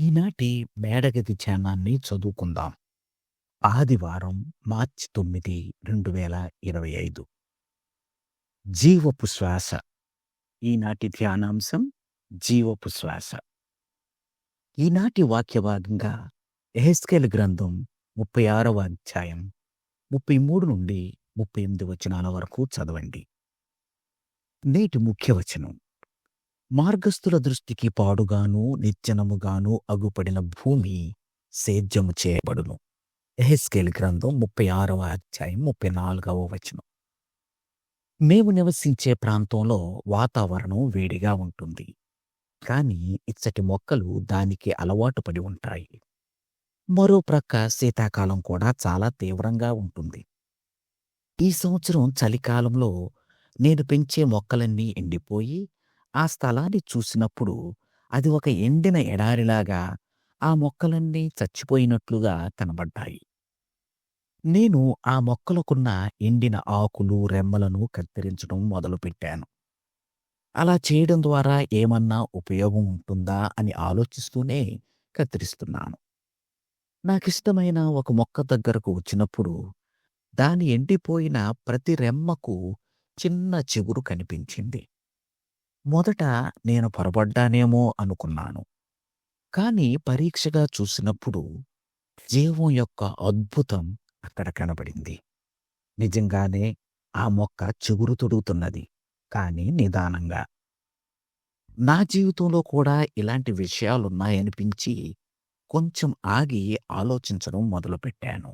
ఈనాటి మేడగది ధ్యానాన్ని చదువుకుందాం. ఆదివారం మార్చి తొమ్మిది రెండు వేల ఇరవై ఐదు. జీవపు శ్వాస. ఈనాటి ధ్యానాంశం జీవపు శ్వాస. ఈనాటి వాక్యభాగంగా ఎహెస్కేల్ గ్రంథం ముప్పై ఆరవ అధ్యాయం ముప్పై మూడు నుండి ముప్పై ఎనిమిది వచనాల వరకు చదవండి. నేటి ముఖ్య వచనం మార్గస్థుల దృష్టికి పాడుగాను నిత్యనముగాను అగుపడిన భూమి సేద్యము చేయబడును. ఎహెస్కేల్ గ్రంథం ముప్పై ఆరవ అధ్యాయం ముప్పై నాలుగవ వచనం. మేము నివసించే ప్రాంతంలో వాతావరణం వేడిగా ఉంటుంది. కానీ ఇచ్చటి మొక్కలు దానికి అలవాటు పడి ఉంటాయి. మరో ప్రక్క శీతాకాలం కూడా చాలా తీవ్రంగా ఉంటుంది. ఈ సంవత్సరం చలికాలంలో నేను పెంచే మొక్కలన్నీ ఎండిపోయి ఆ స్థలాన్ని చూసినప్పుడు అది ఒక ఎండిన ఎడారిలాగా ఆ మొక్కలన్నీ చచ్చిపోయినట్లుగా కనబడ్డాయి. నేను ఆ మొక్కలకున్న ఎండిన ఆకులు రెమ్మలను కత్తిరించడం మొదలుపెట్టాను. అలా చేయడం ద్వారా ఏమన్నా ఉపయోగం ఉంటుందా అని ఆలోచిస్తూనే కత్తిరిస్తున్నాను. నాకిష్టమైన ఒక మొక్క దగ్గరకు వచ్చినప్పుడు దాని ఎండిపోయిన ప్రతి రెమ్మకు చిన్న చిగురు కనిపించింది. మొదట నేను పొరపడ్డానేమో అనుకున్నాను. కానీ పరీక్షగా చూసినప్పుడు జీవం యొక్క అద్భుతం అక్కడ కనబడింది. నిజంగానే ఆ మొక్క చిగురు తొడుగుతున్నది కానీ నిదానంగా. నా జీవితంలో కూడా ఇలాంటి విషయాలున్నాయనిపించి కొంచెం ఆగి ఆలోచించడం మొదలుపెట్టాను.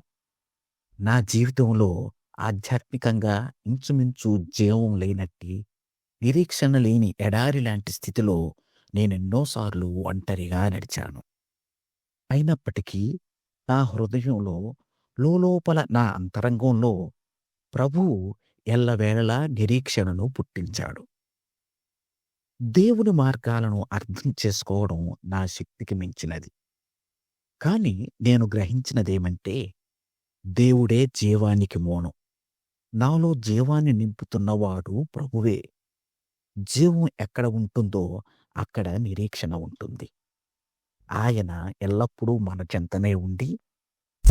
నా జీవితంలో ఆధ్యాత్మికంగా ఇంచుమించు జీవం లేనట్టి నిరీక్షణ లేని ఎడారి లాంటి స్థితిలో నేనెన్నోసార్లు ఒంటరిగా నడిచాను. అయినప్పటికీ నా హృదయంలో లోపల నా అంతరంగంలో ప్రభువు ఎల్లవేళలా నిరీక్షణను పుట్టించాడు. దేవుని మార్గాలను అర్థం చేసుకోవడం నా శక్తికి మించినది. కాని నేను గ్రహించినదేమంటే దేవుడే జీవానికి మోనం. నాలో జీవాన్ని నింపుతున్నవాడు ప్రభువే. జీవం ఎక్కడ ఉంటుందో అక్కడ నిరీక్షణ ఉంటుంది. ఆయన ఎల్లప్పుడూ మన చెంతనే ఉండి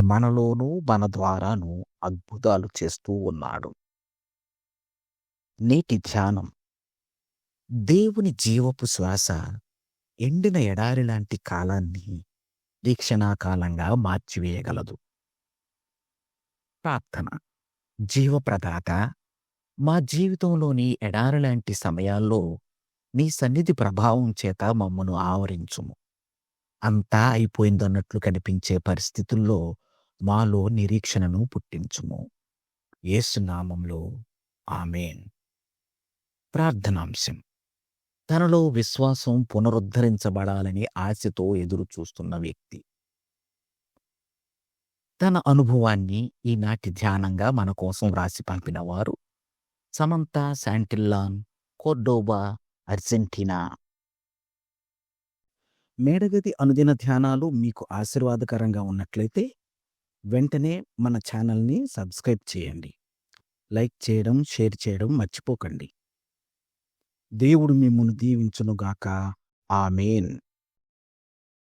మనలోనూ మన ద్వారాను అద్భుతాలు చేస్తూ ఉన్నాడు. నేటి ధ్యానం. దేవుని జీవపు శ్వాస ఎండిన ఎడారి లాంటి కాలాన్ని వీక్షణాకాలంగా మార్చివేయగలదు. ప్రార్థన. జీవప్రదాత మా జీవితంలోని ఎడారిలాంటి సమయాల్లో నీ సన్నిధి ప్రభావం చేత మమ్మను ఆవరించుము. అంతా అయిపోయిందన్నట్లు కనిపించే పరిస్థితుల్లో మాలో నిరీక్షణను పుట్టించుము. ఏసునామంలో ఆమెన్. ప్రార్థనాంశం. తనలో విశ్వాసం పునరుద్ధరించబడాలని ఆశతో ఎదురు చూస్తున్న వ్యక్తి. తన అనుభవాన్ని ఈనాటి ధ్యానంగా మన కోసం వ్రాసి పంపినవారు సమంతా శాంటిల్లాన్ కోర్డోబా అర్జెంటీనా? మేడగది అనుదిన ధ్యానాలు మీకు ఆశీర్వాదకరంగా ఉన్నట్లయితే వెంటనే మన ఛానల్ని సబ్స్క్రైబ్ చేయండి. లైక్ చేయడం షేర్ చేయడం మర్చిపోకండి. దేవుడు మిమ్మల్ని దీవించునుగాక. ఆమెన్.